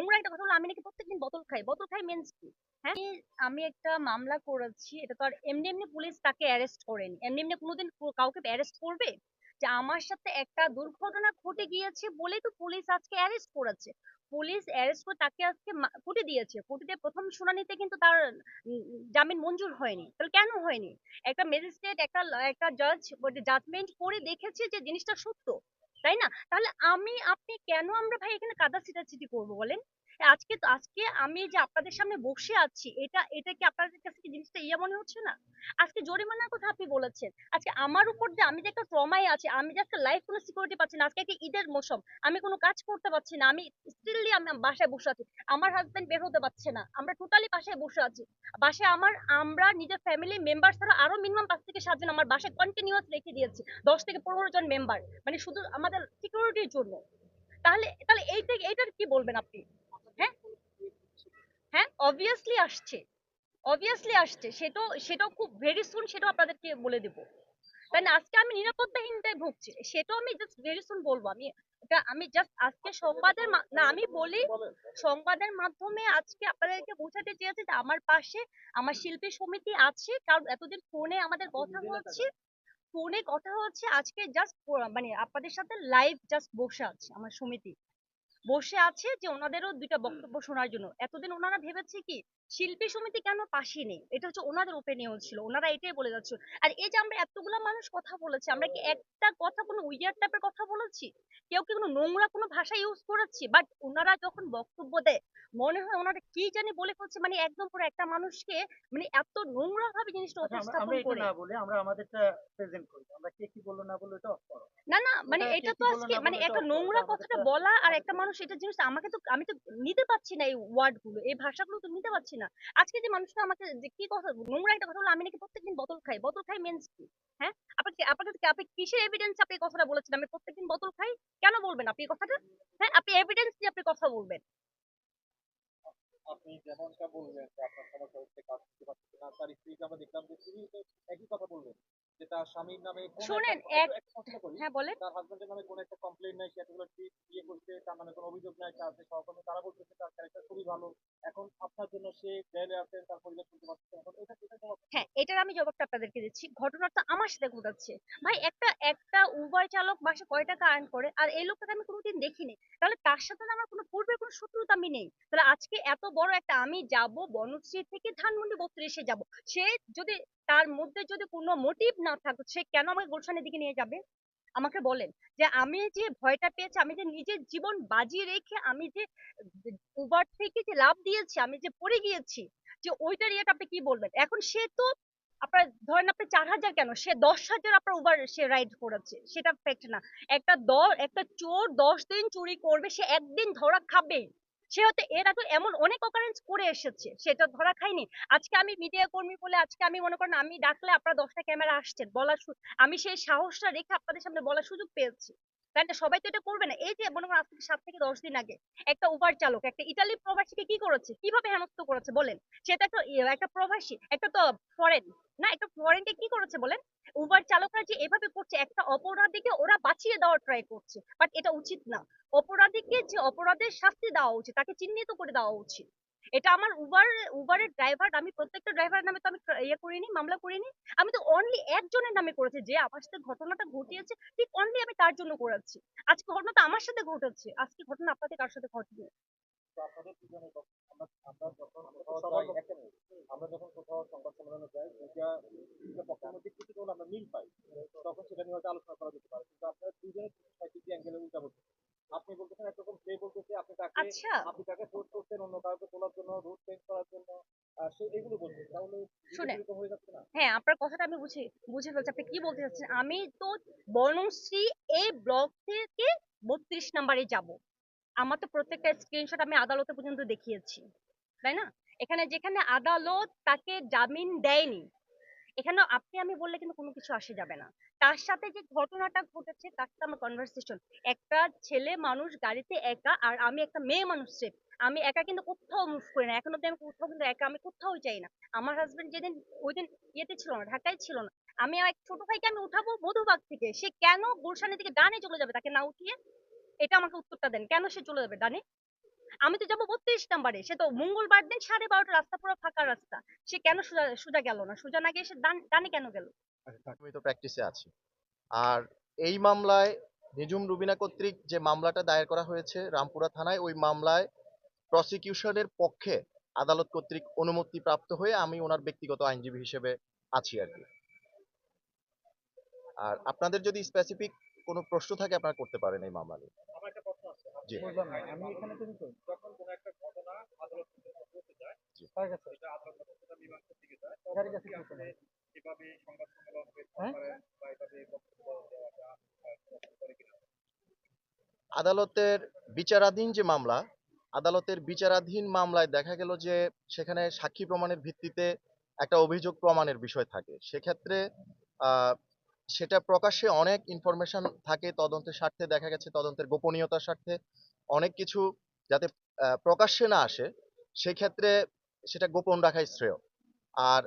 নোংরা একটা কথা হলো, আমি নাকি প্রত্যেকদিন বোতল খাই। বোতল খাই মিন্স কি? হ্যাঁ আমি- একটা মামলা করেছি, এটা তো আর এমনি এমনি পুলিশ তাকে অ্যারেস্ট করেনি। এমনি এমনি কোনোদিন কাউকে অ্যারেস্ট করবে? যে আমার সাথে একটা দুর্ঘটনা ঘটে গিয়েছে বলেই তো পুলিশ আজকে অ্যারেস্ট করেছে। পুলিশ অ্যারেস্ট করে তাকে আজকে কোর্টে দিয়েছে। কোর্টে প্রথম শুনানিতে কিন্তু তার জামিন মঞ্জুর হয়নি। তাহলে কেন হয়নি? একটা ম্যাজিস্ট্রেট একটা একটা জাজ জাজমেন্ট করে দেখেছে যে জিনিসটা সত্য। তাই না? তাহলে আমি আপনি কেন আমরা ভাই এখানে কাদা ছিটাছিটি করব বলেন? আজকে তো, আজকে আমি যে আপনাদের সামনে বসে আছি, এটা এটা কি আপনাদের কাছে কি জিনিসটা ইয়া মনে হচ্ছে না? আজকে জরিমানার কথা আপনি বলেছেন। আজকে আমার উপর যে আমি যে একটা ট্রমায় আছি, আমি যে আজকে লাইফ কোনো সিকিউরিটি পাচ্ছি না, আজকে একটা ঈদের মৌসুম, আমি কোনো কাজ করতে পারছি না, আমি স্টিললি আমি বাসায় বসে আছি, আমার হাজবেন্ড বের হতে পারছে না, আমরা টোটালি বাসায় বসে আছি। বাসায় আমার, আমরা নিজের ফ্যামিলি মেম্বার ছাড়া আরও মিনিমাম পাঁচ থেকে সাতজন আমার বাসায় কন্টিনিউয়াস রেখে দিয়েছি, দশ থেকে পনেরো জন মেম্বার মানে শুধু আমাদের সিকিউরিটির জন্য। তাহলে তাহলে এইটা, এইটার কি বলবেন আপনি? হ্যাঁ অবভিয়াসলি আসছে। অবভিয়াসলি আসছে। সেটাও সেটাও খুব ভেরি সুন সেটাও আপনাদেরকে বলে দেব। তাই না আজকে আমি নিরাপত্তাহীনতায় ভুগছি। সেটাও আমি জাস্ট ভেরি সুন বলব। আমি এটা আমি জাস্ট আজকে সংবাদের না আমি বলি সংবাদের মাধ্যমে আজকে আপনাদেরকে বোঝাতে চেয়েছি যে আমার পাশে আমার শিল্পী সমিতি আছে। কারণ এতদিন ফোনে আমাদের কথা হচ্ছে। ফোনে কথা হচ্ছে। আজকে জাস্ট মানে আপনাদের সাথে লাইভ জাস্ট বসে আছে আমার সমিতি। বসে আছে যে ওনাদেরও দুইটা বক্তব্য শোনার জন্য। এতদিন ওনারা ভেবেছে কি শিল্পী সমিতি কেন পাশে নেই? এটা হচ্ছে ওনাদের ওপিনিয়ন ছিল ওনারা এটাই বলে যাচ্ছে। আর এই যে আমরা এতগুলা মানুষ কথা বলেছি আমরা কি একটা কথা কোনো উইয়ার টাইপের কথা বলেছি? কেউ কি কোনো নোংরা কোনো ভাষা ইউজ করেছি? বাট ওনারা যখন বক্তব্য দেয় মনে হয় ওনারা কি জানি বলে ফেলছে? মানে একদম পুরো একটা মানুষকে মানে এত নোংরা ভাবে জিনিসটা আচ্ছা, উপস্থাপন করে। না বলে আমরা আমাদেরটা প্রেজেন্ট করি। আমরা কে কি বলল না বলল এটা off করো। না না মানে এটা তো আজকে মানে একটা নোংরা কথাটা বলা আর একটা মানুষ এটা জিনিস আমাকে তো আমি তো নিতে পারছি না এই ওয়ার্ডগুলো এই ভাষাগুলো তো নিতে পারছি না। আজকে যে মানুষটা আমাকে যে কি কথা নোংরা একটা কথা হলো আমি নাকি প্রত্যেকদিন বোতল খাই। বোতল খাই মিন্স কি? হ্যাঁ? আপনি কি- আপনার কাছে আপনি কিসের এভিডেন্স আপনি কথাটা বলেছেন? আমি প্রত্যেকদিন বোতল খাই? কেন বলবেন আপনি কথাটা? হ্যাঁ আপনি এভিডেন্স দিয়ে আপনি কথা বলবেন। আপনি যেমনটা বললেন যে আপনার সমস্যা হচ্ছে কাজ করতে না তার স্ত্রীকে আমরা দেখলাম যে তিনি একই কথা বলবেন যে তার স্বামীর নামে কোনো শোনেন, এক- হ্যাঁ বলেন। তার হাজবেন্ডের নামে কোনো একটা কমপ্লেন নাই সে এতগুলো tweet ইয়ে করছে তার নামে কোনো অভিযোগ নাই তার যে সহকর্মী তারা বলতেছে তার ক্যারেক্টার খুবই ভালো এখন আপনার জন্য সে তার পরিবার এখন এটা হ্যাঁ এটার আমি জবাবটা আপনাদেরকে দিচ্ছি। আমার সাথে ঘটাচ্ছে। ভাই, একটা একটা উবার চালক মাসে কয় টাকা আর্ন করে আর এই লোকটাকে আমি কোনোদিন দেখিনি। তাহলে তার সাথে আমার কোনো পূর্বের কোনো শত্রুতা আমি নেই। তাহলে আজকে এত বড় একটা আমি যাব বনশ্রী থেকে ধানমন্ডি বত্রিশে যাব। সে যদি তার মধ্যে যদি কোনো মোটিভ না থাকতো সে কেন আমাকে গুলশানের দিকে নিয়ে যাবে? আমাকে বলেন যে আমি যে ভয়টা পেয়েছি, আমি যে নিজের জীবন বাজি রেখে আমি যে উবার থেকে যে লাভ দিয়েছি, আমি যে পড়ে গিয়েছি, যে ওইটার ইয়েটা আপনি কি বলবেন? এখন সে তো আপনার ধরেন আপনি চার হাজার কেন? সে দশ হাজার আপনার উবার সে রাইড করেছে, সেটা ফ্যাক্ট না। একটা দশ একটা চোর দশ দিন চুরি করবে, সে একদিন ধরা খাবে সে হয়তো এর আগে এমন অনেক অকারেন্স করে এসেছে সেটা ধরা খায়নি। আজকে আমি মিডিয়া কর্মী বলে আজকে আমি মনে করেন আমি ডাকলে আপনারা দশটা ক্যামেরা আসছেন বলার আমি সেই সাহসটা রেখে আপনাদের সামনে বলার সুযোগ পেয়েছি। না সবাই তো এটা করবে না। এই যে মনে করেন আজ থেকে সাত থেকে দশ দিন আগে একটা উবার চালক একটা ইতালি প্রবাসীকে কি করেছে? কীভাবে হেনস্থ করেছে বলেন? সেটা ইয়ে, একটা প্রবাসী একটা তো ফরেন না? একটা ফরেনকে কি করেছে বলেন? উবার চালকরা যে এভাবে করছে একটা অপরাধীকে ওরা বাঁচিয়ে দেওয়ার ট্রাই করছে। বাট এটা উচিত না। অপরাধীকে যে অপরাধের শাস্তি দেওয়া উচিত তাকে চিহ্নিত করে দেওয়া উচিত। এটা আমার উবার উবারের ড্রাইভার আমি প্রত্যেকটা ড্রাইভারের নামে তো আমি ইয়ে করিনি মামলা করিনি। আমি তো অনলি একজনের নামে করেছি যে আমার সাথে ঘটনাটা ঘটিয়েছে ঠিক অনলি আমি তার জন্য করেছি। আজকে ঘটনাটা আমার সাথে ঘটেছে আজকে ঘটনা আপনাদের কার সাথে ঘটেনি আপনাদের আমরা আমরা যখন কোথাও সংবাদ সম্মেলনে যাই দুইটা দুইটা পক্ষের মধ্যে কিছু কোনো আমরা মিল পাই তখন সেটা নিয়ে হয়তো আলোচনা করা যেতে পারে। কিন্তু আপনারা দুজনের অ্যাঙ্গেলে উল্টা বলছেন আপনি বলতেছেন একরকম সে বলতেছে আপনি তাকে আচ্ছা। আপনি তাকে ফোর্স করছেন অন্য কাউকে তোলার জন্য রুট চেঞ্জ করার জন্য হয়ে হ্যাঁ আপনার কথাটা আমি বুঝি বুঝে ফেলছি। আপনি কি বলতে চাচ্ছেন? আমি তো বনশ্রী এই ব্লক থেকে বত্রিশ নাম্বারে যাব। আমার তো প্রত্যেকটা স্ক্রিনশট আমি আদালতে পর্যন্ত দেখিয়েছি। তাই না? এখানে যেখানে আদালত তাকে জামিন দেয়নি এখানে আপনি আমি বললে কিন্তু কোনো কিছু আসে যাবে না। তার সাথে যে ঘটনাটা ঘটেছে, তার সাথে আমার কনভারসেশন একটা ছেলে মানুষ গাড়িতে একা আর আমি একটা মেয়ে মানুষ সেফ আমি একা কিন্তু কোথাও মুভ করি না। এখন আমি কোথাও কিন্তু একা, আমি কোথাও যাই না। আমার হাজবেন্ড যেদিন ওই দিন ইয়েতে ছিল না, ঢাকায় ছিল না। আমি এক ছোট ভাইকে আমি উঠাবো মধুবাগ থেকে। সে কেন গুলশানের দিকে ডানে চলে যাবে? তাকে না উঠিয়ে এটা আমাকে উত্তরটা দেন। কেন সে চলে যাবে? ডানে আমি তো যাব বত্রিশ নাম্বারে। সে তো মঙ্গলবার দিন সাড়ে বারোটা রাস্তা, পুরো ফাঁকা রাস্তা। সে কেন সোজা সোজা গেল না? সোজা না গিয়ে সে ডান- কেন গেল? আমি তো প্র্যাকটিসে আছি। আর এই মামলায় নিজুম রুবিনা কর্তৃক যে মামলাটা দায়ের করা হয়েছে রামপুরা থানায়, ওই মামলায় প্রসিকিউশনের পক্ষে আদালত কর্তৃক অনুমতি প্রাপ্ত হয়ে আমি ওনার ব্যক্তিগত আইনজীবী হিসেবে আছি আর কি। আর আপনাদের যদি স্পেসিফিক কোনো প্রশ্ন থাকে, আপনারা করতে পারেন এই মামলা নিয়ে আমার একটা প্রশ্ন আছে জি। বুঝলাম না আমি এখানে তুমি তো যখন কোনো একটা ঘটনা আদালত পৌঁছে যায় তার কাছে? এটা আদালত পর্যন্ত মীমাংসার দিকে যায় তার কাছে কি কি এভাবে সংবাদ সম্মেলন করতে হ্যাঁ? বা এভাবে বক্তব্য দেওয়াটা করে কিনা? আদালতের বিচারাধীন যে মামলা আদালতের বিচারাধীন মামলায় দেখা গেল যে সেখানে সাক্ষী প্রমাণের ভিত্তিতে একটা অভিযোগ প্রমাণের বিষয় থাকে। সেক্ষেত্রে আহ, সেটা প্রকাশ্যে অনেক ইনফরমেশন থাকে তদন্তের স্বার্থে, দেখা গেছে তদন্তের গোপনীয়তার স্বার্থে। অনেক কিছু যাতে প্রকাশ্যে না আসে, সেক্ষেত্রে সেটা গোপন রাখাই শ্রেয়। আর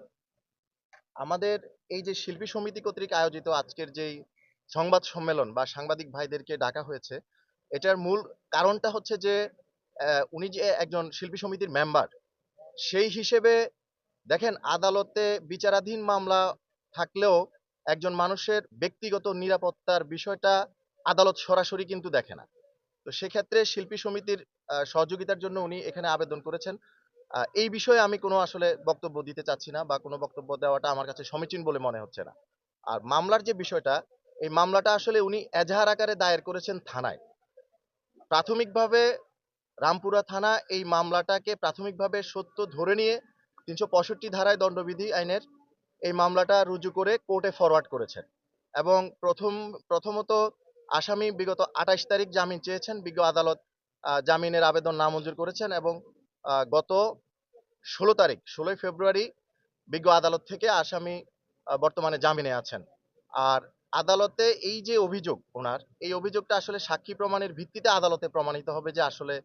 আমাদের এই যে শিল্পী সমিতি কর্তৃক আয়োজিত আজকের যেই সংবাদ সম্মেলন বা সাংবাদিক ভাইদেরকে ডাকা হয়েছে, এটার মূল কারণটা হচ্ছে যে উনি যে একজন শিল্পী সমিতির মেম্বার সেই হিসেবে দেখেন আদালতে বিচারাধীন মামলা থাকলেও একজন মানুষের ব্যক্তিগত নিরাপত্তার বিষয়টা আদালত সরাসরি কিন্তু দেখে না। তো সেক্ষেত্রে শিল্পী সমিতির সহযোগিতার জন্য উনি এখানে আবেদন করেছেন। এই বিষয়ে আমি কোনো আসলে বক্তব্য দিতে চাচ্ছি না বা কোনো বক্তব্য দেওয়াটা আমার কাছে সমীচীন বলে মনে হচ্ছে না। আর মামলার যে বিষয়টা, এই মামলাটা আসলে উনি এজাহার আকারে দায়ের করেছেন থানায়। প্রাথমিকভাবে রামপুরা থানা এই মামলাটাকে প্রাথমিকভাবে সত্য ধরে নিয়ে তিনশো পঁয়ষট্টি ধারায় দণ্ডবিধি আইনের এই মামলাটা রুজু করে কোর্টে ফরওয়ার্ড করেছেন। এবং প্রথম প্রথমত আসামি বিগত আঠাইশ তারিখ জামিন চেয়েছেন বিজ্ঞ আদালত জামিনের আবেদন নামঞ্জুর করেছেন এবং গত ষোলো তারিখ ষোলোই ফেব্রুয়ারি বিজ্ঞ আদালত থেকে আসামি বর্তমানে জামিনে আছেন। আর আদালতে এই যে অভিযোগ ওনার এই অভিযোগটা আসলে সাক্ষী প্রমাণের ভিত্তিতে আদালতে প্রমাণিত হবে যে আসলে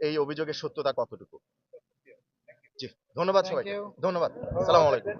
এই অভিযোগের সত্যতা কতটুকু। জি ধন্যবাদ সবাইকে। ধন্যবাদ। আসসালামু আলাইকুম।